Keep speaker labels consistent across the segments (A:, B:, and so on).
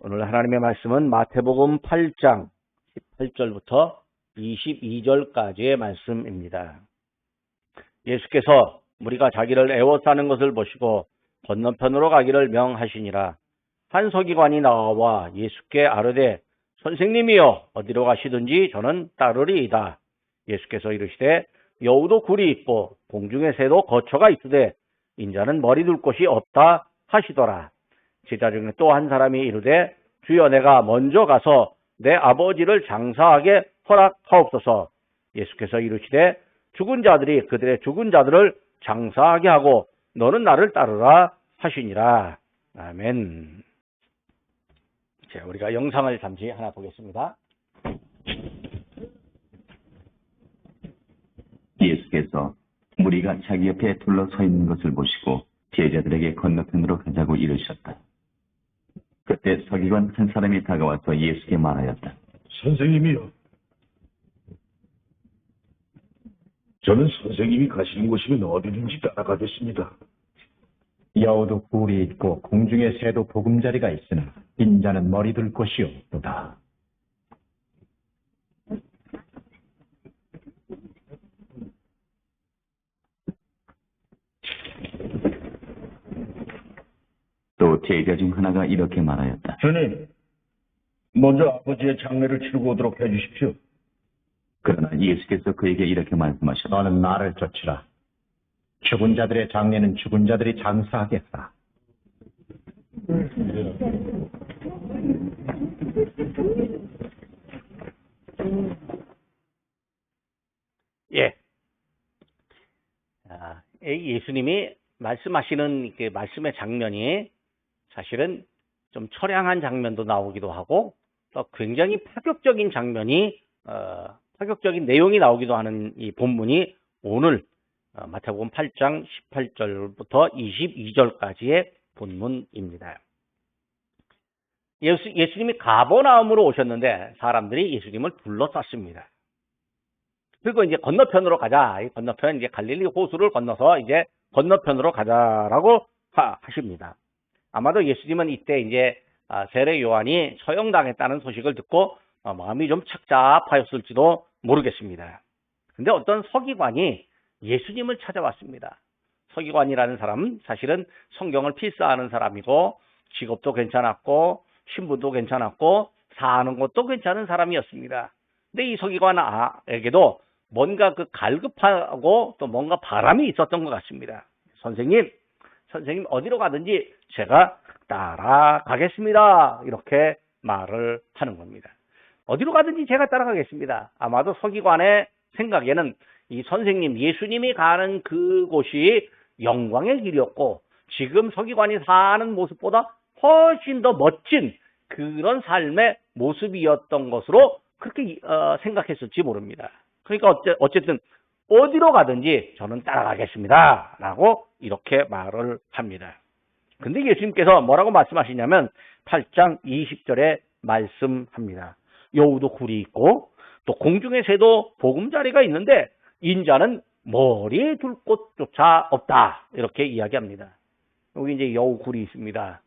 A: 오늘 하나님의 말씀은 마태복음 8장 18절부터 22절까지의 말씀입니다. 예수께서 우리가 자기를 애워싸는 것을 보시고 건너편으로 가기를 명하시니라. 한 서기관이 나와 예수께 아르되 선생님이여 어디로 가시든지 저는 따르리이다. 예수께서 이르시되 여우도 굴이 있고 공중의 새도 거처가 있으되 인자는 머리 둘 곳이 없다 하시더라. 제자 중에 또 한 사람이 이르되 주여 내가 먼저 가서 내 아버지를 장사하게 허락하옵소서. 예수께서 이르시되 죽은 자들이 그들의 죽은 자들을 장사하게 하고 너는 나를 따르라 하시니라. 아멘. 자, 우리가 영상을 잠시 하나 보겠습니다.
B: 예수께서 무리가 자기 옆에 둘러서 있는 것을 보시고 제자들에게 건너편으로 가자고 이르셨다. 그때 서기관 한 사람이 다가와서 예수께 말하였다.
C: 선생님이요. 저는 선생님이 가시는 곳이면 어디든지 따라가겠습니다.
D: 여우도 굴이 있고 공중의 새도 보금자리가 있으나 인자는 머리 둘 곳이 없도다.
B: 또 제자 중 하나가 이렇게 말하였다.
C: 주님, 먼저 아버지의 장례를 치르고 오도록 해주십시오.
B: 그러나 예수께서 그에게 이렇게 말씀하셨다.
D: 너는 나를 쫓으라. 죽은 자들의 장례는 죽은 자들이 장사하겠다.
A: 예. 아, 이 예수님이 말씀하시는 그 말씀의 장면이 사실은 좀 처량한 장면도 나오기도 하고 또 굉장히 파격적인 장면이 어, 파격적인 내용이 나오기도 하는 이 본문이 오늘 어, 마태복음 8장 18절부터 22절까지의 본문입니다. 예수, 예수님이 가버나움으로 오셨는데 사람들이 예수님을 둘러쌌습니다. 그리고 이제 건너편으로 가자. 이 건너편 이제 갈릴리 호수를 건너서 이제 건너편으로 가자라고 하, 하십니다. 아마도 예수님은 이때 이제 아, 세례 요한이 처형당했다는 소식을 듣고 어, 마음이 좀 착잡하였을지도 모르겠습니다. 근데 어떤 서기관이 예수님을 찾아왔습니다. 서기관이라는 사람은 사실은 성경을 필사하는 사람이고 직업도 괜찮았고 신분도 괜찮았고 사는 것도 괜찮은 사람이었습니다. 근데 이 서기관에게도 뭔가 그 갈급하고 또 뭔가 바람이 있었던 것 같습니다. 선생님, 선생님 어디로 가든지 제가 따라가겠습니다. 이렇게 말을 하는 겁니다. 어디로 가든지 제가 따라가겠습니다. 아마도 서기관의 생각에는 이 선생님, 예수님이 가는 그곳이 영광의 길이었고 지금 서기관이 사는 모습보다 훨씬 더 멋진 그런 삶의 모습이었던 것으로 그렇게 어, 생각했을지 모릅니다. 그러니까 어쨌든 어디로 가든지 저는 따라가겠습니다. 라고 이렇게 말을 합니다. 근데 예수님께서 뭐라고 말씀하시냐면 8장 20절에 말씀합니다. 여우도 굴이 있고 또 공중의 새도 보금자리가 있는데 인자는 머리에 둘 곳조차 없다. 이렇게 이야기합니다. 여기 이제 여우 굴이 있습니다.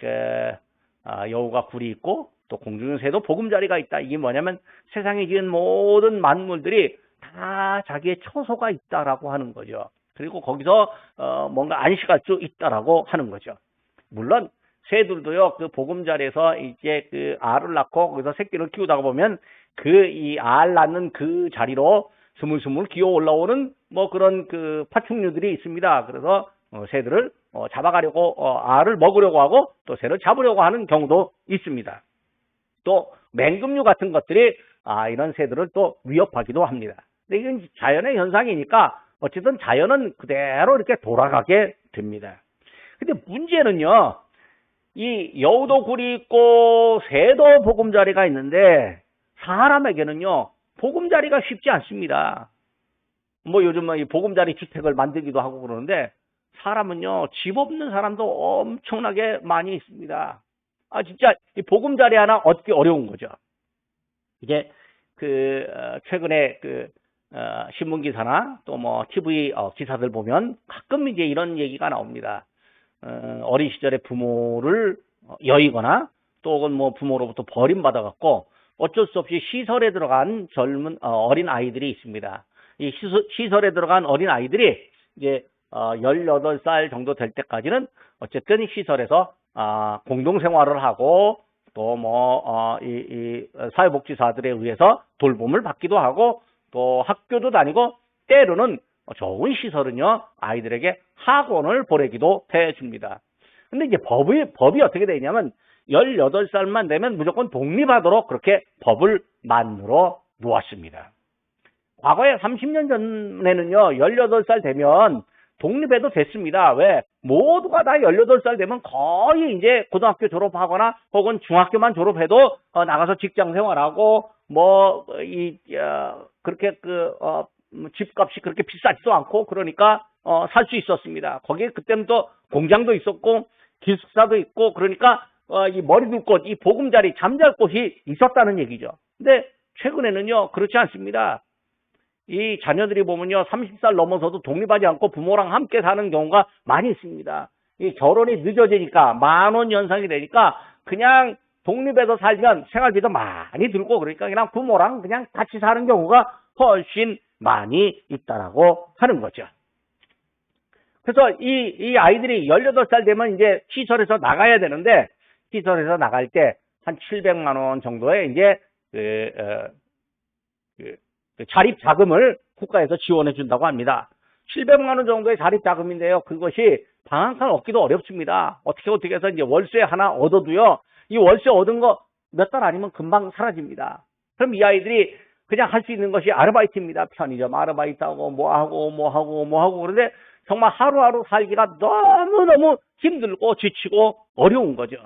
A: 그, 아, 여우가 굴이 있고 또 공중의 새도 보금자리가 있다. 이게 뭐냐면 세상에 지은 모든 만물들이 다 자기의 처소가 있다라고 하는 거죠. 그리고 거기서 어, 뭔가 안식할 수 있다라고 하는 거죠. 물론 새들도요 그 보금자리에서 이제 그 알을 낳고 거기서 새끼를 키우다가 보면 그 이 알 낳는 그 자리로 스물스물 기어 올라오는 뭐 그런 그 파충류들이 있습니다. 그래서 어, 새들을 어, 잡아가려고 어, 알을 먹으려고 하고 또 새를 잡으려고 하는 경우도 있습니다. 또 맹금류 같은 것들이 아 이런 새들을 또 위협하기도 합니다. 이건 자연의 현상이니까 어쨌든 자연은 그대로 이렇게 돌아가게 됩니다. 근데 문제는요. 이 여우도 굴이 있고 새도 보금자리가 있는데 사람에게는요. 보금자리가 쉽지 않습니다. 뭐 요즘은 이 보금자리 주택을 만들기도 하고 그러는데 사람은요. 집 없는 사람도 엄청나게 많이 있습니다. 아 진짜 이 보금자리 하나 얻기 어려운 거죠. 이게 그 어, 최근에 그 어, 신문 기사나 또 뭐 TV 어, 기사들 보면 가끔 이제 이런 얘기가 나옵니다. 어, 어린 시절에 부모를 어, 여의거나 또 혹은 뭐 부모로부터 버림받아갖고 어쩔 수 없이 시설에 들어간 젊은 어, 어린 아이들이 있습니다. 이 시설, 시설 에 들어간 어린 아이들이 이제 어, 18살 정도 될 때까지는 어쨌든 시설에서 아, 공동 생활을 하고 또뭐 어, 이, 이 사회복지사들에 의해서 돌봄을 받기도 하고 또 학교도 다니고 때로는 좋은 시설은요 아이들에게 학원을 보내기도 해줍니다. 근데 이제 법이 법이 어떻게 되냐면 18살만 되면 무조건 독립하도록 그렇게 법을 만들어 놓았습니다. 과거에 30년 전에는요, 18살 되면 독립해도 됐습니다. 왜? 모두가 다 18살 되면 거의 이제 고등학교 졸업하거나 혹은 중학교만 졸업해도 어, 나가서 직장 생활하고 뭐, 이, 어, 그렇게 그, 어, 뭐 집값이 그렇게 비싸지도 않고 그러니까 어, 살 수 있었습니다. 거기에 그때는 또 공장도 있었고 기숙사도 있고 그러니까 어, 이 머리 둘 곳, 이 보금자리 잠잘 곳이 있었다는 얘기죠. 근데 최근에는요 그렇지 않습니다. 이 자녀들이 보면요 30살 넘어서도 독립하지 않고 부모랑 함께 사는 경우가 많이 있습니다. 이 결혼이 늦어지니까 만 원 연상이 되니까 그냥 독립해서 살면 생활비도 많이 들고 그러니까 그냥 부모랑 그냥 같이 사는 경우가 훨씬 많이 있다라고 하는 거죠. 그래서 이, 이 아이들이 18살 되면 이제 시설에서 나가야 되는데, 시설에서 나갈 때 한 700만 원 정도의 이제, 그, 어, 그, 그 자립 자금을 국가에서 지원해 준다고 합니다. 700만 원 정도의 자립 자금인데요. 그것이 방한칸 얻기도 어렵습니다. 어떻게 어떻게 해서 이제 월세 하나 얻어도요. 이 월세 얻은 거 몇 달 아니면 금방 사라집니다. 그럼 이 아이들이 그냥 할 수 있는 것이 아르바이트입니다. 편의점 아르바이트하고 뭐 하고 뭐 하고 뭐 하고 그런데 정말 하루하루 살기가 너무너무 힘들고 지치고 어려운 거죠.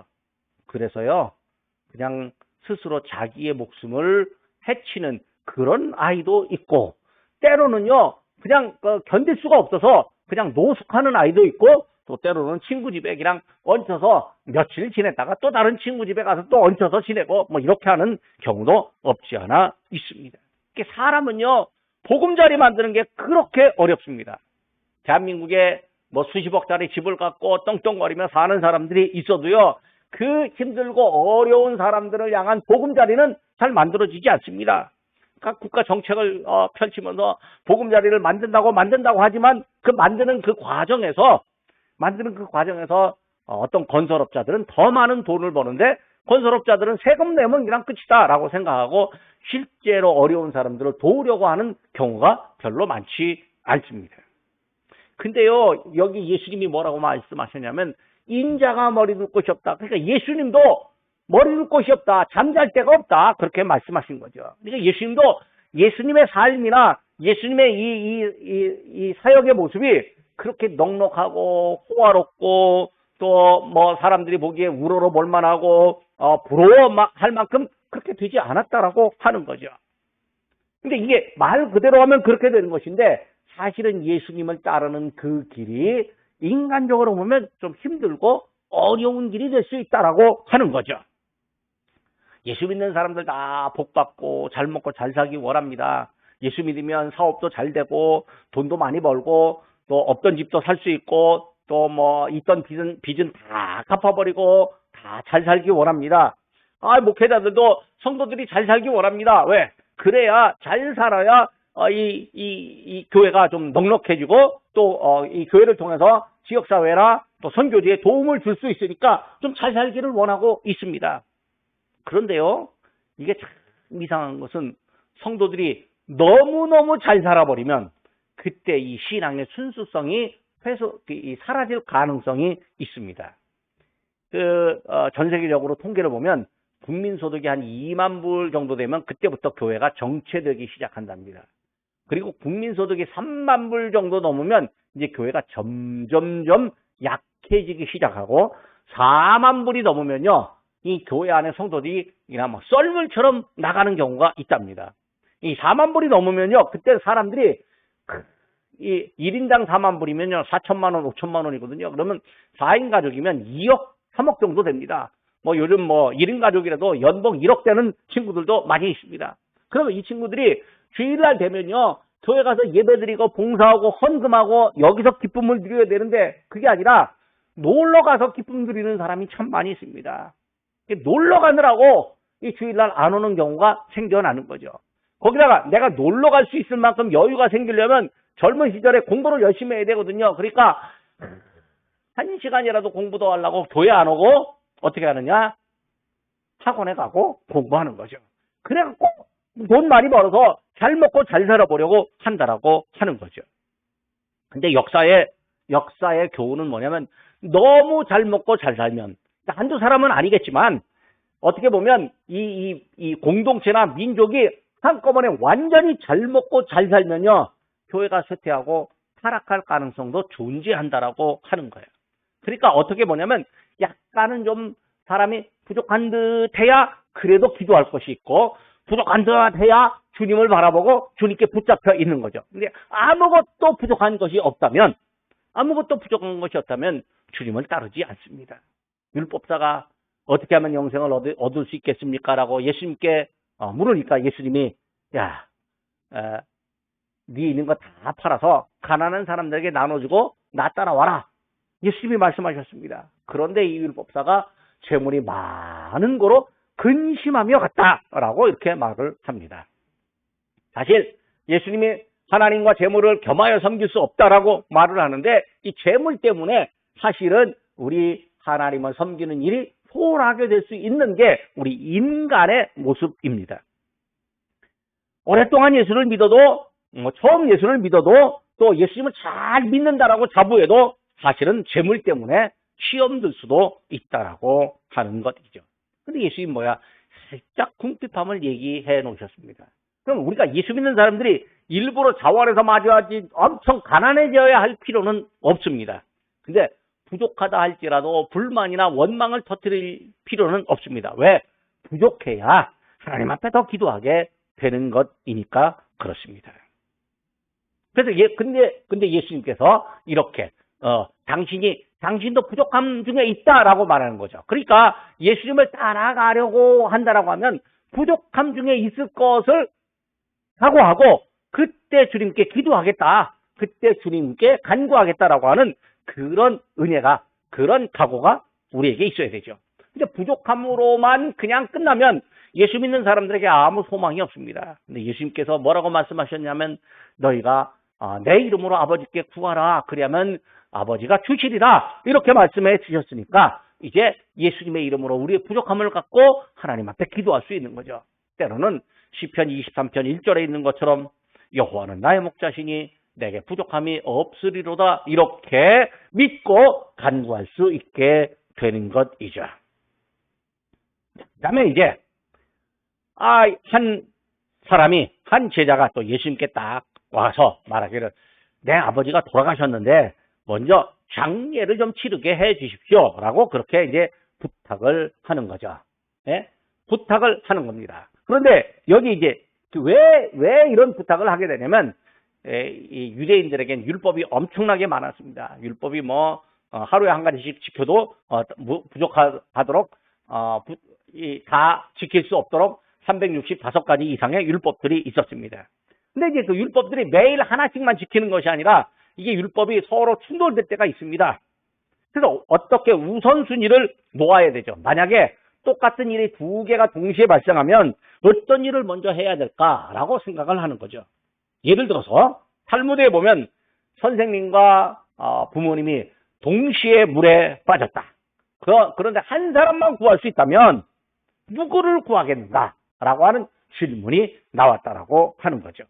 A: 그래서요. 그냥 스스로 자기의 목숨을 해치는 그런 아이도 있고 때로는요. 그냥 어, 견딜 수가 없어서 그냥 노숙하는 아이도 있고 또 때로는 친구 집에 그냥 얹혀서 며칠 지냈다가 또 다른 친구 집에 가서 또 얹혀서 지내고 뭐 이렇게 하는 경우도 없지 않아 있습니다. 사람은요 보금자리 만드는 게 그렇게 어렵습니다. 대한민국에 뭐 수십억짜리 집을 갖고 떵떵거리며 사는 사람들이 있어도요 그 힘들고 어려운 사람들을 향한 보금자리는 잘 만들어지지 않습니다. 각 국가 정책을 어, 펼치면서 보금자리를 만든다고 만든다고 하지만 그 만드는 그 과정에서 만드는 그 과정에서 어, 어떤 건설업자들은 더 많은 돈을 버는데 건설업자들은 세금 내면 그냥 끝이다 라고 생각하고 실제로 어려운 사람들을 도우려고 하는 경우가 별로 많지 않습니다. 근데요 여기 예수님이 뭐라고 말씀하셨냐면 인자가 머리 둘 곳이 없다. 그러니까 예수님도 머리 둘 곳이 없다. 잠잘 데가 없다. 그렇게 말씀하신 거죠. 그러니까 예수님도 예수님의 삶이나 예수님의 이, 이, 이, 이 사역의 모습이 그렇게 넉넉하고 호화롭고 또 뭐 사람들이 보기에 우러러 볼만하고 어, 부러워할 만큼 그렇게 되지 않았다라고 하는 거죠. 근데 이게 말 그대로 하면 그렇게 되는 것인데 사실은 예수님을 따르는 그 길이 인간적으로 보면 좀 힘들고 어려운 길이 될 수 있다라고 하는 거죠. 예수 믿는 사람들 다 복 받고 잘 먹고 잘 살기 원합니다. 예수 믿으면 사업도 잘 되고 돈도 많이 벌고 또 없던 집도 살 수 있고 또 뭐 있던 빚은 빚은 다 갚아버리고 다 잘 살기 원합니다. 아 목회자들도 성도들이 잘 살기 원합니다. 왜? 그래야 잘 살아야 어, 이, 이, 이 교회가 좀 넉넉해지고 또, 어, 이 교회를 통해서 지역사회나 또 선교지에 도움을 줄 수 있으니까 좀 잘 살기를 원하고 있습니다. 그런데요, 이게 참 이상한 것은 성도들이 너무너무 잘 살아버리면 그때 이 신앙의 순수성이 회수, 이 사라질 가능성이 있습니다. 그, 어, 전 세계적으로 통계를 보면 국민 소득이 한 2만 불 정도 되면 그때부터 교회가 정체되기 시작한답니다. 그리고 국민 소득이 3만 불 정도 넘으면 이제 교회가 점점점 약해지기 시작하고 4만 불이 넘으면요. 이 교회 안에 성도들이 그냥 막 썰물처럼 나가는 경우가 있답니다. 이 4만 불이 넘으면요. 그때 사람들이 그, 이 1인당 4만 불이면요. 4천만 원, 5천만 원이거든요. 그러면 4인 가족이면 2억, 3억 정도 됩니다. 뭐 요즘 뭐 1인 가족이라도 연봉 1억 되는 친구들도 많이 있습니다. 그러면 이 친구들이 주일날 되면요. 교회 가서 예배드리고 봉사하고 헌금하고 여기서 기쁨을 누려야 되는데 그게 아니라 놀러 가서 기쁨 누리는 사람이 참 많이 있습니다. 놀러 가느라고 이 주일날 안 오는 경우가 생겨나는 거죠. 거기다가 내가 놀러 갈 수 있을 만큼 여유가 생기려면 젊은 시절에 공부를 열심히 해야 되거든요. 그러니까 한 시간이라도 공부도 하려고 교회 안 오고 어떻게 하느냐? 학원에 가고 공부하는 거죠. 그래갖고 돈 많이 벌어서 잘 먹고 잘 살아보려고 한다라고 하는 거죠. 근데 역사의 역사의 교훈은 뭐냐면 너무 잘 먹고 잘 살면 한두 사람은 아니겠지만 어떻게 보면 이, 이, 이 공동체나 민족이 한꺼번에 완전히 잘 먹고 잘 살면요 교회가 쇠퇴하고 타락할 가능성도 존재한다라고 하는 거예요. 그러니까 어떻게 보냐면 약간은 좀 사람이 부족한 듯 해야 그래도 기도할 것이 있고 부족한 듯 해야 주님을 바라보고 주님께 붙잡혀 있는 거죠. 근데 아무것도 부족한 것이 없다면 아무것도 부족한 것이 없다면 주님을 따르지 않습니다. 율법사가 어떻게 하면 영생을 얻을, 얻을 수 있겠습니까? 라고 예수님께 어, 물으니까 예수님이 야, 에, 네 있는 거 다 팔아서 가난한 사람들에게 나눠주고 나 따라와라. 예수님이 말씀하셨습니다. 그런데 이 율법사가 재물이 많은 거로 근심하며 갔다라고 이렇게 말을 합니다. 사실 예수님이 하나님과 재물을 겸하여 섬길 수 없다라고 말을 하는데 이 재물 때문에 사실은 우리 하나님을 섬기는 일이 소홀하게 될 수 있는 게 우리 인간의 모습입니다. 오랫동안 예수를 믿어도 뭐 처음 예수를 믿어도 또 예수님을 잘 믿는다라고 자부해도 사실은 재물 때문에 시험 들 수도 있다라고 하는 것이죠. 근데 예수님 뭐야? 살짝 궁핍함을 얘기해 놓으셨습니다. 그럼 우리가 예수 믿는 사람들이 일부러 자원해서 마주하지 엄청 가난해져야 할 필요는 없습니다. 근데 부족하다 할지라도 불만이나 원망을 터뜨릴 필요는 없습니다. 왜? 부족해야 하나님 앞에 더 기도하게 되는 것이니까 그렇습니다. 그래서 예, 근데, 근데 예수님께서 이렇게, 어, 당신이, 당신도 부족함 중에 있다라고 말하는 거죠. 그러니까 예수님을 따라가려고 한다라고 하면 부족함 중에 있을 것을 각오하고 그때 주님께 기도하겠다. 그때 주님께 간구하겠다라고 하는 그런 은혜가, 그런 각오가 우리에게 있어야 되죠. 근데 부족함으로만 그냥 끝나면 예수 믿는 사람들에게 아무 소망이 없습니다. 근데 예수님께서 뭐라고 말씀하셨냐면 너희가 아, 내 이름으로 아버지께 구하라. 그러면 아버지가 주시리라. 이렇게 말씀해 주셨으니까 이제 예수님의 이름으로 우리의 부족함을 갖고 하나님 앞에 기도할 수 있는 거죠. 때로는 시편 23편 1절에 있는 것처럼 여호와는 나의 목자시니 내게 부족함이 없으리로다. 이렇게 믿고 간구할 수 있게 되는 것이죠. 그다음에 이제 아, 한 사람이 한 제자가 또 예수님께 딱 와서 말하기를 내 아버지가 돌아가셨는데 먼저 장례를 좀 치르게 해 주십시오. 라고 그렇게 이제 부탁을 하는 거죠. 예? 부탁을 하는 겁니다. 그런데 여기 이제 왜, 왜 이런 부탁을 하게 되냐면 에, 이 유대인들에겐 율법이 엄청나게 많았습니다. 율법이 뭐 어, 하루에 한 가지씩 지켜도 어, 무- 부족하도록 어, 다 지킬 수 없도록 365가지 이상의 율법들이 있었습니다. 근데 이제 그 율법들이 매일 하나씩만 지키는 것이 아니라 이게 율법이 서로 충돌될 때가 있습니다. 그래서 어떻게 우선순위를 놓아야 되죠. 만약에 똑같은 일이 두 개가 동시에 발생하면 어떤 일을 먼저 해야 될까라고 생각을 하는 거죠. 예를 들어서 탈무드에 보면 선생님과 어, 부모님이 동시에 물에 빠졌다. 그- 그런데 한 사람만 구할 수 있다면 누구를 구하겠는가? 라고 하는 질문이 나왔다라고 하는 거죠.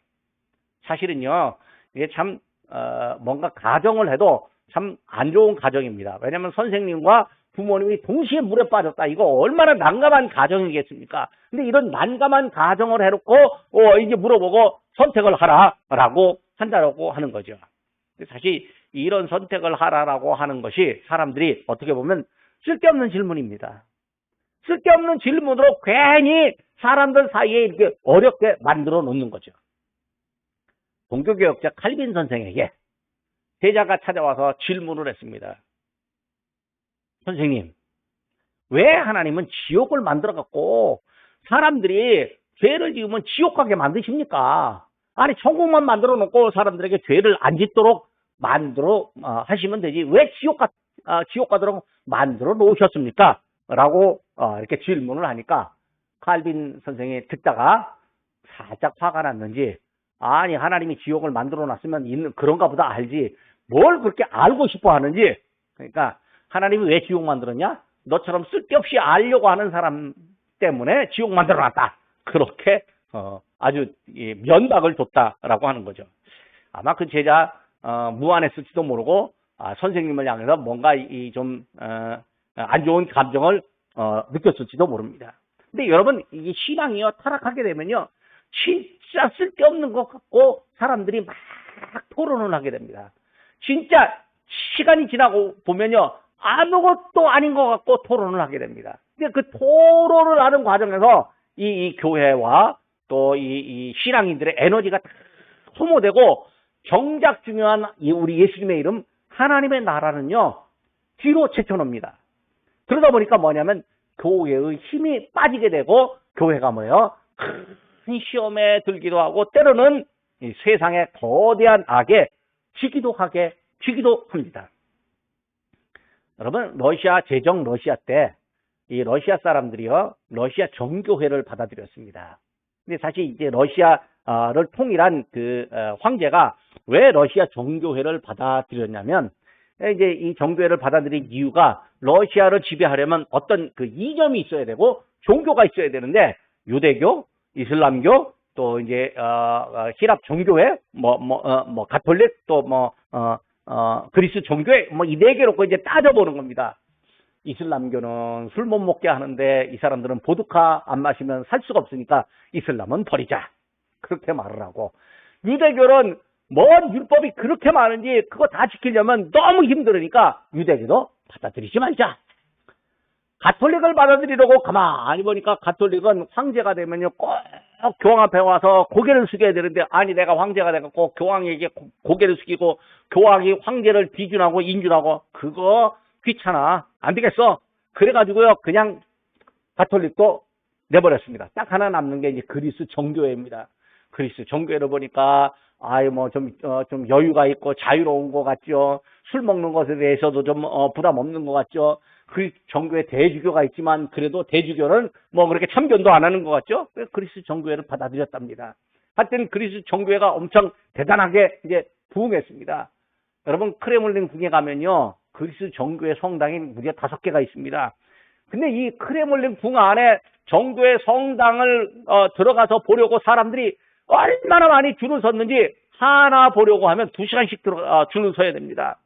A: 사실은요, 이게 참, 어, 뭔가 가정을 해도 참 안 좋은 가정입니다. 왜냐하면 선생님과 부모님이 동시에 물에 빠졌다. 이거 얼마나 난감한 가정이겠습니까? 근데 이런 난감한 가정을 해놓고, 어, 이제 물어보고 선택을 하라 라고 한다라고 하는 거죠. 사실 이런 선택을 하라라고 하는 것이 사람들이 어떻게 보면 쓸데없는 질문입니다. 쓸데없는 질문으로 괜히 사람들 사이에 이렇게 어렵게 만들어 놓는 거죠. 종교개혁자 칼빈 선생에게 제자가 찾아와서 질문을 했습니다. 선생님, 왜 하나님은 지옥을 만들어 갖고 사람들이 죄를 지으면 지옥 가게 만드십니까? 아니 천국만 만들어 놓고 사람들에게 죄를 안 짓도록 만들어 어, 하시면 되지 왜 지옥 가 아, 지옥 가도록 만들어 놓으셨습니까? 라고 어, 이렇게 질문을 하니까 칼빈 선생이 듣다가 살짝 화가 났는지 아니 하나님이 지옥을 만들어 놨으면 그런가 보다 알지. 뭘 그렇게 알고 싶어 하는지. 그러니까 하나님이 왜 지옥 만들었냐? 너처럼 쓸데없이 알려고 하는 사람 때문에 지옥 만들어 놨다. 그렇게 어, 아주 이 면박을 줬다라고 하는 거죠. 아마 그 제자 어, 무안했을지도 모르고 아, 선생님을 향해서 뭔가 이좀안 좋은 감정을 어, 느꼈을지도 모릅니다. 근데 여러분 이 신앙이요 타락하게 되면요 진짜 쓸데없는 것 같고 사람들이 막 토론을 하게 됩니다. 진짜 시간이 지나고 보면요 아무것도 아닌 것 같고 토론을 하게 됩니다. 근데 그 토론을 하는 과정에서 이, 이 교회와 또 이 이 신앙인들의 에너지가 다 소모되고 정작 중요한 이 우리 예수님의 이름 하나님의 나라는요 뒤로 제쳐놓습니다. 그러다 보니까 뭐냐면 교회의 힘이 빠지게 되고 교회가 뭐예요? 큰 시험에 들기도 하고 때로는 이 세상의 거대한 악에 지기도 하게 지기도 합니다. 여러분 러시아 제정 러시아 때 이 러시아 사람들이요 러시아 정교회를 받아들였습니다. 근데 사실 이제 러시아를 통일한 그 어, 황제가 왜 러시아 정교회를 받아들였냐면 이제 이 정교회를 받아들인 이유가 러시아를 지배하려면 어떤 그 이념이 있어야 되고 종교가 있어야 되는데 유대교, 이슬람교, 또 이제 어, 어, 히랍 정교회, 뭐뭐 어, 뭐 가톨릭, 또뭐 어, 어, 그리스 정교회, 뭐이 네개 놓고 이제 따져보는 겁니다. 이슬람교는 술 못 먹게 하는데 이 사람들은 보드카 안 마시면 살 수가 없으니까 이슬람은 버리자. 그렇게 말을 하고 유대교는 뭔 율법이 그렇게 많은지 그거 다 지키려면 너무 힘들으니까 유대교도 받아들이지 말자. 가톨릭을 받아들이려고 가만히 보니까 가톨릭은 황제가 되면요 꼭 교황 앞에 와서 고개를 숙여야 되는데 아니 내가 황제가 돼갖고 교황에게 고- 고개를 숙이고 교황이 황제를 비준하고 인준하고 그거 귀찮아 안 되겠어 그래가지고요 그냥 가톨릭도 내버렸습니다 딱 하나 남는 게 이제 그리스 정교회입니다 그리스 정교회를 보니까 아이 뭐좀 어, 좀 여유가 있고 자유로운 것 같죠. 술 먹는 것에 대해서도 좀 어, 부담 없는 것 같죠. 그 정교회 대주교가 있지만 그래도 대주교는 뭐 그렇게 참견도 안 하는 것 같죠. 그리스 정교회를 받아들였답니다. 하여튼 그리스 정교회가 엄청 대단하게 이제 부흥했습니다. 여러분 크레물린 궁에 가면요 그리스 정교회 성당이 무려 다섯 개가 있습니다. 근데 이 크레물린 궁 안에 정교회 성당을 어, 들어가서 보려고 사람들이 얼마나 많이 줄을 섰는지 하나 보려고 하면 두 시간씩 들어 어, 줄을 서야 됩니다.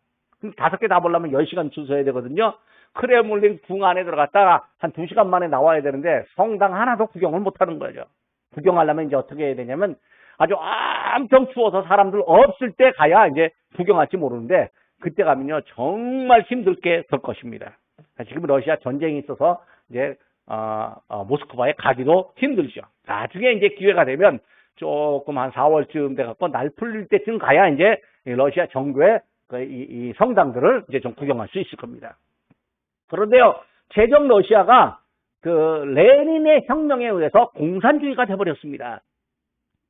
A: 다섯 개 다 보려면 열 시간 줄 서야 되거든요. 크레물린 궁 안에 들어갔다가 한 두 시간 만에 나와야 되는데 성당 하나도 구경을 못 하는 거죠. 구경하려면 이제 어떻게 해야 되냐면 아주 엄청 추워서 사람들 없을 때 가야 이제 구경할지 모르는데 그때 가면요 정말 힘들게 될 것입니다. 지금 러시아 전쟁이 있어서 이제 어, 어, 모스크바에 가기도 힘들죠. 나중에 이제 기회가 되면 조금 한 4월쯤 돼갖고 날 풀릴 때쯤 가야 이제 이 러시아 정부의 그 이, 이 성당들을 이제 좀 구경할 수 있을 겁니다. 그런데요, 제정 러시아가 그 레닌의 혁명에 의해서 공산주의가 돼버렸습니다.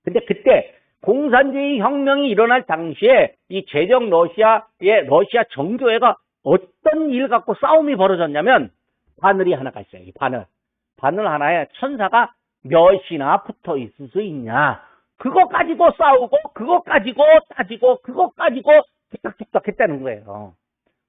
A: 근데 그때 공산주의 혁명이 일어날 당시에 이 제정 러시아의 러시아 정교회가 어떤 일 갖고 싸움이 벌어졌냐면 바늘이 하나가 있어요. 이 바늘. 바늘 하나에 천사가 몇이나 붙어 있을 수 있냐. 그거 가지고 싸우고, 그거 가지고 따지고, 그거 가지고 툭탁툭탁 했다는 거예요.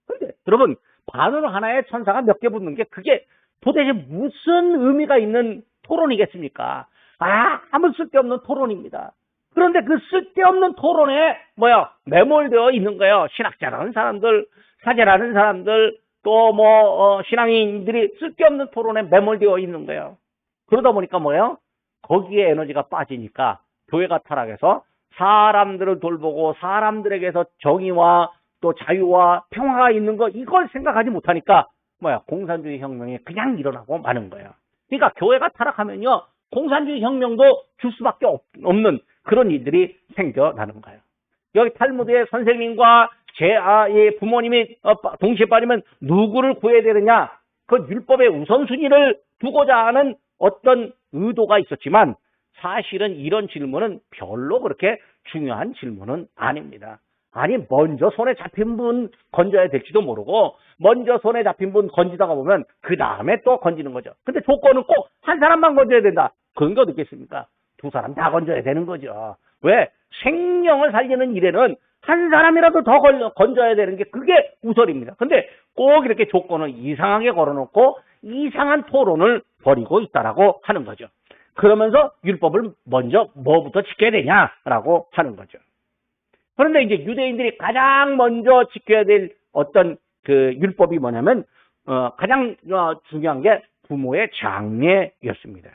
A: 근데 여러분, 바늘 하나에 천사가 몇 개 붙는 게 그게 도대체 무슨 의미가 있는 토론이겠습니까? 아, 아무 쓸데없는 토론입니다. 그런데 그 쓸데없는 토론에 뭐야 매몰되어 있는 거예요. 신학자라는 사람들, 사제라는 사람들, 또뭐 신앙인들이 쓸데없는 토론에 매몰되어 있는 거예요. 그러다 보니까 뭐예요? 거기에 에너지가 빠지니까 교회가 타락해서 사람들을 돌보고 사람들에게서 정의와 또 자유와 평화가 있는 거 이걸 생각하지 못하니까 뭐야 공산주의 혁명이 그냥 일어나고 마는 거예요. 그러니까 교회가 타락하면요 공산주의 혁명도 줄 수밖에 없- 없는 그런 일들이 생겨나는 거예요. 여기 탈무드의 선생님과 제 아의 부모님이 어, 빠- 동시에 빠지면 누구를 구해야 되느냐? 그 율법의 우선순위를 두고자 하는 어떤 의도가 있었지만 사실은 이런 질문은 별로 그렇게 중요한 질문은 아닙니다. 아니 먼저 손에 잡힌 분 건져야 될지도 모르고 먼저 손에 잡힌 분 건지다가 보면 그 다음에 또 건지는 거죠. 근데 조건은 꼭 한 사람만 건져야 된다. 그런 게 어디 있겠습니까? 두 사람 다 건져야 되는 거죠. 왜? 생명을 살리는 일에는 한 사람이라도 더 걸려, 건져야 되는 게 그게 우설입니다. 근데 꼭 이렇게 조건을 이상하게 걸어놓고 이상한 토론을 벌이고 있다라고 하는 거죠. 그러면서 율법을 먼저 뭐부터 지켜야 되냐라고 하는 거죠. 그런데 이제 유대인들이 가장 먼저 지켜야 될 어떤 그 율법이 뭐냐면 어, 가장 어, 중요한 게 부모의 장례였습니다.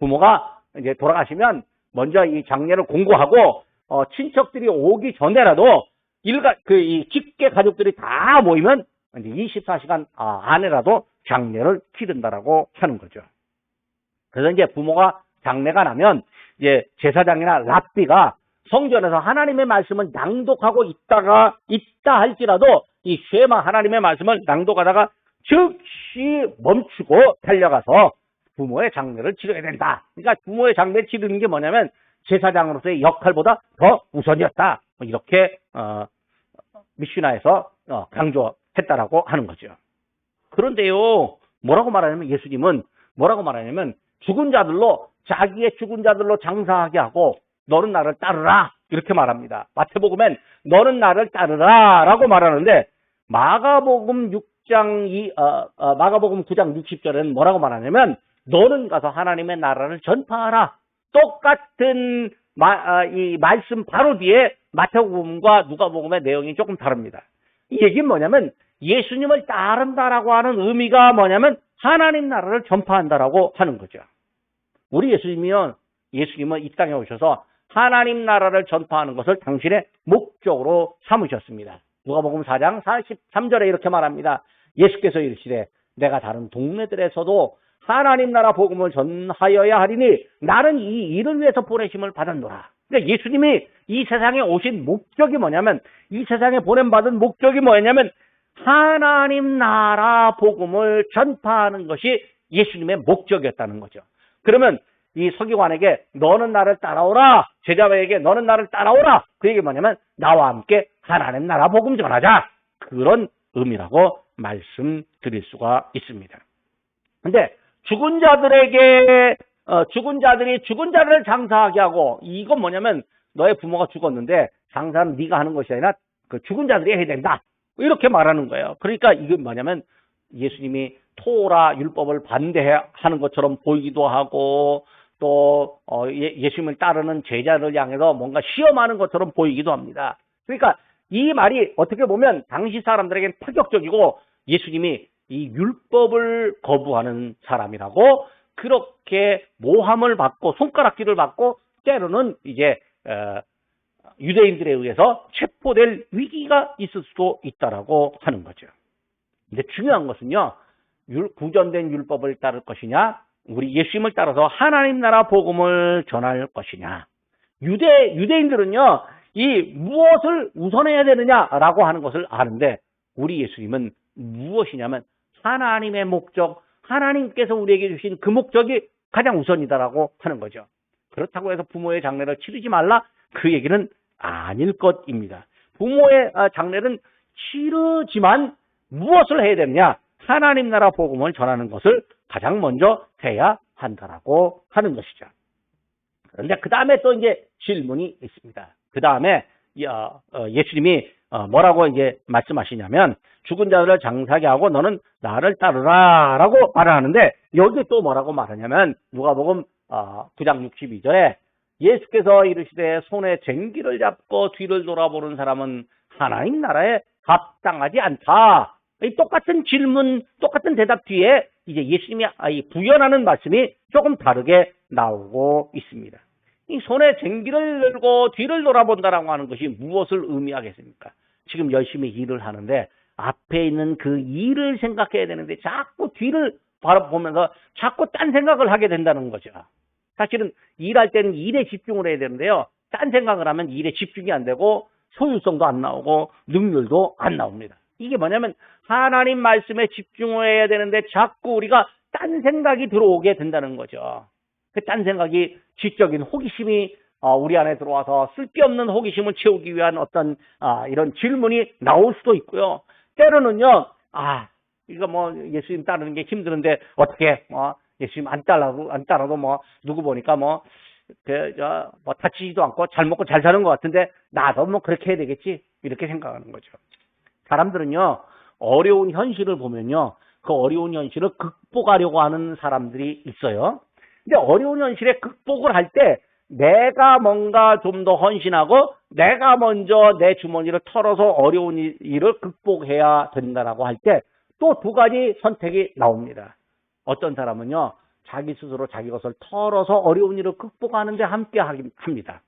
A: 부모가 이제 돌아가시면 먼저 이 장례를 공고하고 어, 친척들이 오기 전에라도 일가 그이 직계 가족들이 다 모이면 이제 24시간 아, 안에라도 장례를 치른다라고 하는 거죠. 그래서 이제 부모가 장례가 나면 이제 제사장이나 랍비가 성전에서 하나님의 말씀을 낭독하고 있다가 있다 할지라도 이 쉐마 하나님의 말씀을 낭독하다가 즉시 멈추고 달려가서 부모의 장례를 치러야 된다. 그러니까 부모의 장례를 치르는 게 뭐냐면 제사장으로서의 역할보다 더 우선이었다. 뭐 이렇게 어, 미슈나에서 어, 강조했다라고 하는 거죠. 그런데요, 뭐라고 말하냐면 예수님은 뭐라고 말하냐면 죽은 자들로 자기의 죽은 자들로 장사하게 하고 너는 나를 따르라 이렇게 말합니다. 마태복음엔 너는 나를 따르라라고 말하는데 마가복음 6장 2 어, 어, 마가복음 9장 60절에는 뭐라고 말하냐면 너는 가서 하나님의 나라를 전파하라. 똑같은 마, 아, 이 말씀 바로 뒤에 마태복음과 누가복음의 내용이 조금 다릅니다. 이 얘기는 뭐냐면 예수님을 따른다라고 하는 의미가 뭐냐면 하나님 나라를 전파한다라고 하는 거죠. 우리 예수님이요, 예수님은 이 땅에 오셔서 하나님 나라를 전파하는 것을 당신의 목적으로 삼으셨습니다. 누가복음 4장 43절에 이렇게 말합니다. 예수께서 이르시되 내가 다른 동네들에서도 하나님 나라 복음을 전하여야 하리니 나는 이 일을 위해서 보내심을 받았노라. 그러니까 예수님이 이 세상에 오신 목적이 뭐냐면 이 세상에 보냄받은 목적이 뭐냐면 하나님 나라 복음을 전파하는 것이 예수님의 목적이었다는 거죠. 그러면 이 서기관에게 너는 나를 따라오라. 제자에게 너는 나를 따라오라. 그 얘기 뭐냐면 나와 함께 하나님 나라 복음 전하자. 그런 의미라고 말씀드릴 수가 있습니다. 근데 죽은 자들에게 어, 죽은 자들이 죽은 자를 장사하게 하고 이건 뭐냐면 너의 부모가 죽었는데 장사는 네가 하는 것이 아니라 그 죽은 자들이 해야 된다. 이렇게 말하는 거예요. 그러니까 이건 뭐냐면 예수님이 토라 율법을 반대하는 것처럼 보이기도 하고 또 어, 예, 수님을 따르는 제자를 향해서 뭔가 시험하는 것처럼 보이기도 합니다. 그러니까 이 말이 어떻게 보면 당시 사람들에게는 파격적이고 예수님이 이 율법을 거부하는 사람이라고 그렇게 모함을 받고 손가락질을 받고 때로는 이제 어, 유대인들에 의해서 체포될 위기가 있을 수도 있다라고 하는 거죠. 근데 중요한 것은요, 율, 구전된 율법을 따를 것이냐, 우리 예수님을 따라서 하나님 나라 복음을 전할 것이냐. 유대 유대인들은요, 이 무엇을 우선해야 되느냐라고 하는 것을 아는데 우리 예수님은 무엇이냐면 하나님의 목적, 하나님께서 우리에게 주신 그 목적이 가장 우선이다라고 하는 거죠. 그렇다고 해서 부모의 장례를 치르지 말라 그 얘기는 아닐 것입니다. 부모의 아, 장례는 치르지만 무엇을 해야 되느냐? 하나님 나라 복음을 전하는 것을 가장 먼저 해야 한다라고 하는 것이죠. 그런데 그 다음에 또 이제 질문이 있습니다. 그 다음에 어, 예수님이 어, 뭐라고 이제 말씀하시냐면 죽은 자들을 장사하게 하고 너는 나를 따르라라고 말을 하는데 여기 또 뭐라고 말하냐면 누가복음 9장 62절에 예수께서 이르시되 손에 쟁기를 잡고 뒤를 돌아보는 사람은 하나님 나라에 합당하지 않다. 이 똑같은 질문, 똑같은 대답 뒤에 이제 예수님이 부연하는 말씀이 조금 다르게 나오고 있습니다. 이 손에 쟁기를 들고 뒤를 돌아본다라고 하는 것이 무엇을 의미하겠습니까? 지금 열심히 일을 하는데 앞에 있는 그 일을 생각해야 되는데 자꾸 뒤를 바라보면서 자꾸 딴 생각을 하게 된다는 거죠. 사실은 일할 때는 일에 집중을 해야 되는데요. 딴 생각을 하면 일에 집중이 안 되고 소유성도 안 나오고 능률도 안 나옵니다. 이게 뭐냐면 하나님 말씀에 집중해야 되는데 자꾸 우리가 딴 생각이 들어오게 된다는 거죠. 그 딴 생각이 지적인 호기심이 어, 우리 안에 들어와서 쓸데없는 호기심을 채우기 위한 어떤 아, 이런 질문이 나올 수도 있고요. 때로는요, 아 이거 뭐 예수님 따르는 게 힘드는데 어떻게 뭐 예수님 안 따라도 안 따라도 뭐 누구 보니까 뭐 그, 저, 뭐, 다치지도 않고 잘 먹고 잘 사는 것 같은데, 나도 뭐 그렇게 해야 되겠지? 이렇게 생각하는 거죠. 사람들은요, 어려운 현실을 보면요, 그 어려운 현실을 극복하려고 하는 사람들이 있어요. 근데 어려운 현실에 극복을 할 때, 내가 뭔가 좀 더 헌신하고, 내가 먼저 내 주머니를 털어서 어려운 일- 일을 극복해야 된다라고 할 때, 또 두 가지 선택이 나옵니다. 어떤 사람은요, 자기 스스로 자기 것을 털어서 어려운 일을 극복하는데 함께 합니다.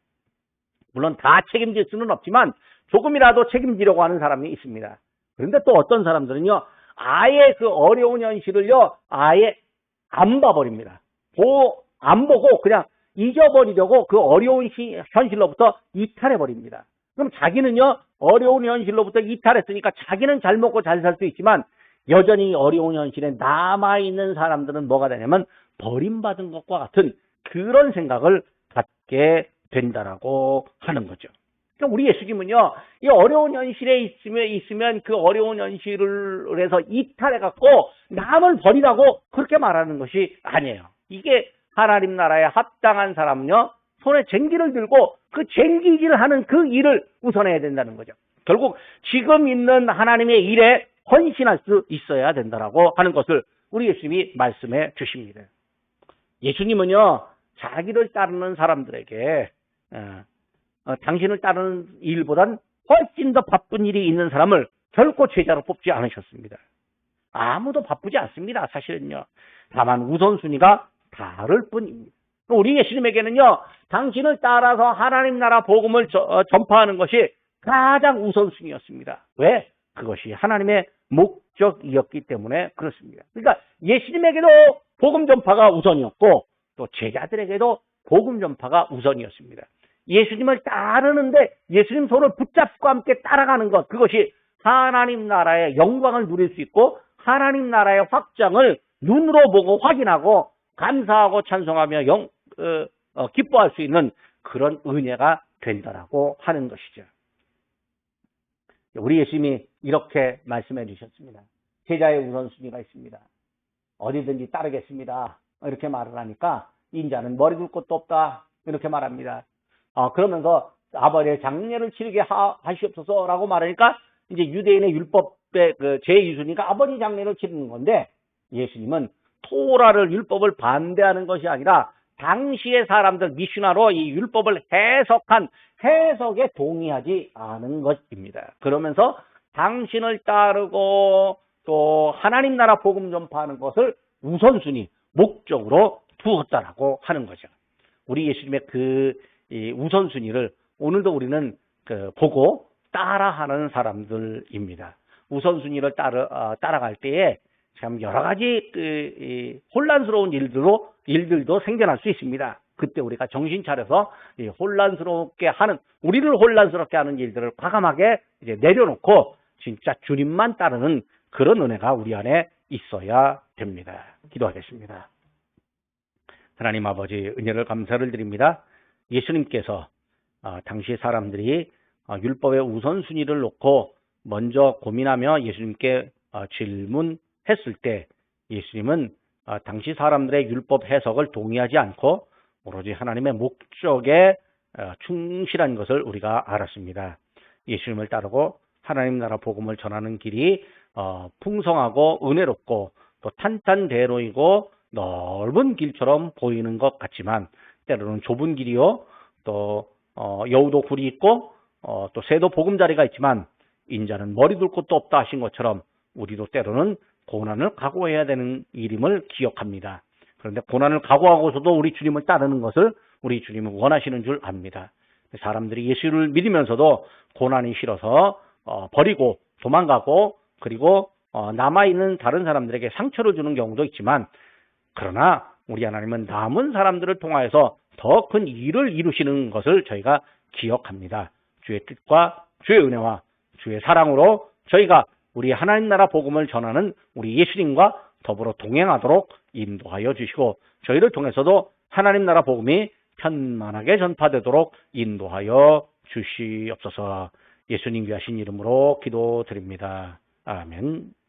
A: 물론 다 책임질 수는 없지만 조금이라도 책임지려고 하는 사람이 있습니다. 그런데 또 어떤 사람들은요, 아예 그 어려운 현실을요, 아예 안 봐버립니다. 보, 안 보고 그냥 잊어버리려고 그 어려운 시- 현실로부터 이탈해버립니다. 그럼 자기는요, 어려운 현실로부터 이탈했으니까 자기는 잘 먹고 잘 살 수 있지만 여전히 어려운 현실에 남아있는 사람들은 뭐가 되냐면 버림받은 것과 같은 그런 생각을 갖게 된다라고 하는 거죠. 그러니까 우리 예수님은요, 이 어려운 현실에 있으면, 있으면 그 어려운 현실을 해서 이탈해갖고 남을 버리라고 그렇게 말하는 것이 아니에요. 이게 하나님 나라에 합당한 사람은요, 손에 쟁기를 들고 그 쟁기질을 하는 그 일을 우선해야 된다는 거죠. 결국 지금 있는 하나님의 일에 헌신할 수 있어야 된다라고 하는 것을 우리 예수님이 말씀해 주십니다. 예수님은요, 자기를 따르는 사람들에게, 어, 어, 당신을 따르는 일보단 훨씬 더 바쁜 일이 있는 사람을 결코 제자로 뽑지 않으셨습니다. 아무도 바쁘지 않습니다, 사실은요. 다만 우선순위가 다를 뿐입니다. 우리 예수님에게는요, 당신을 따라서 하나님 나라 복음을 저- 어, 전파하는 것이 가장 우선순위였습니다. 왜? 그것이 하나님의 목적이었기 때문에 그렇습니다. 그러니까 예수님에게도 복음 전파가 우선이었고 또 제자들에게도 복음 전파가 우선이었습니다. 예수님을 따르는데 예수님 손을 붙잡고 함께 따라가는 것 그것이 하나님 나라의 영광을 누릴 수 있고 하나님 나라의 확장을 눈으로 보고 확인하고 감사하고 찬송하며 영, 어, 어, 기뻐할 수 있는 그런 은혜가 된다라고 하는 것이죠. 우리 예수님이 이렇게 말씀해 주셨습니다. 제자의 우선순위가 있습니다. 어디든지 따르겠습니다. 이렇게 말을 하니까 인자는 머리 둘 곳도 없다. 이렇게 말합니다. 어, 그러면서 아버지의 장례를 치르게 하, 하시옵소서라고 말하니까 이제 유대인의 율법의 그 제2순위가 아버지 장례를 치르는 건데 예수님은 토라를 율법을 반대하는 것이 아니라 당시의 사람들 미슈나로 이 율법을 해석한 해석에 동의하지 않은 것입니다. 그러면서 당신을 따르고 또 하나님 나라 복음 전파하는 것을 우선순위 목적으로 두었다라고 하는 거죠. 우리 예수님의 그 이 우선순위를 오늘도 우리는 그 보고 따라하는 사람들입니다. 우선순위를 따라 어, 따라갈 때에 참 여러 가지 그, 이 혼란스러운 일들도 일들도 생겨날 수 있습니다. 그때 우리가 정신 차려서 이 혼란스럽게 하는 우리를 혼란스럽게 하는 일들을 과감하게 이제 내려놓고 진짜 주님만 따르는 그런 은혜가 우리 안에 있어야 됩니다. 기도하겠습니다. 하나님 아버지 은혜를 감사를 드립니다. 예수님께서 어, 당시 사람들이 어, 율법의 우선순위를 놓고 먼저 고민하며 예수님께 어, 질문했을 때 예수님은 어, 당시 사람들의 율법 해석을 동의하지 않고 오로지 하나님의 목적에 어, 충실한 것을 우리가 알았습니다. 예수님을 따르고 하나님 나라 복음을 전하는 길이 어, 풍성하고 은혜롭고 또 탄탄대로이고 넓은 길처럼 보이는 것 같지만 때로는 좁은 길이요 또 어, 여우도 굴이 있고 어, 또 새도 보금자리가 있지만 인자는 머리 둘 곳도 없다 하신 것처럼 우리도 때로는 고난을 각오해야 되는 일임을 기억합니다. 그런데 고난을 각오하고서도 우리 주님을 따르는 것을 우리 주님은 원하시는 줄 압니다. 사람들이 예수를 믿으면서도 고난이 싫어서 어, 버리고 도망가고 그리고 어, 남아있는 다른 사람들에게 상처를 주는 경우도 있지만 그러나 우리 하나님은 남은 사람들을 통하여서 더 큰 일을 이루시는 것을 저희가 기억합니다. 주의 뜻과 주의 은혜와 주의 사랑으로 저희가 우리 하나님 나라 복음을 전하는 우리 예수님과 더불어 동행하도록 인도하여 주시고 저희를 통해서도 하나님 나라 복음이 편만하게 전파되도록 인도하여 주시옵소서 예수님 귀하신 이름으로 기도드립니다. 아멘.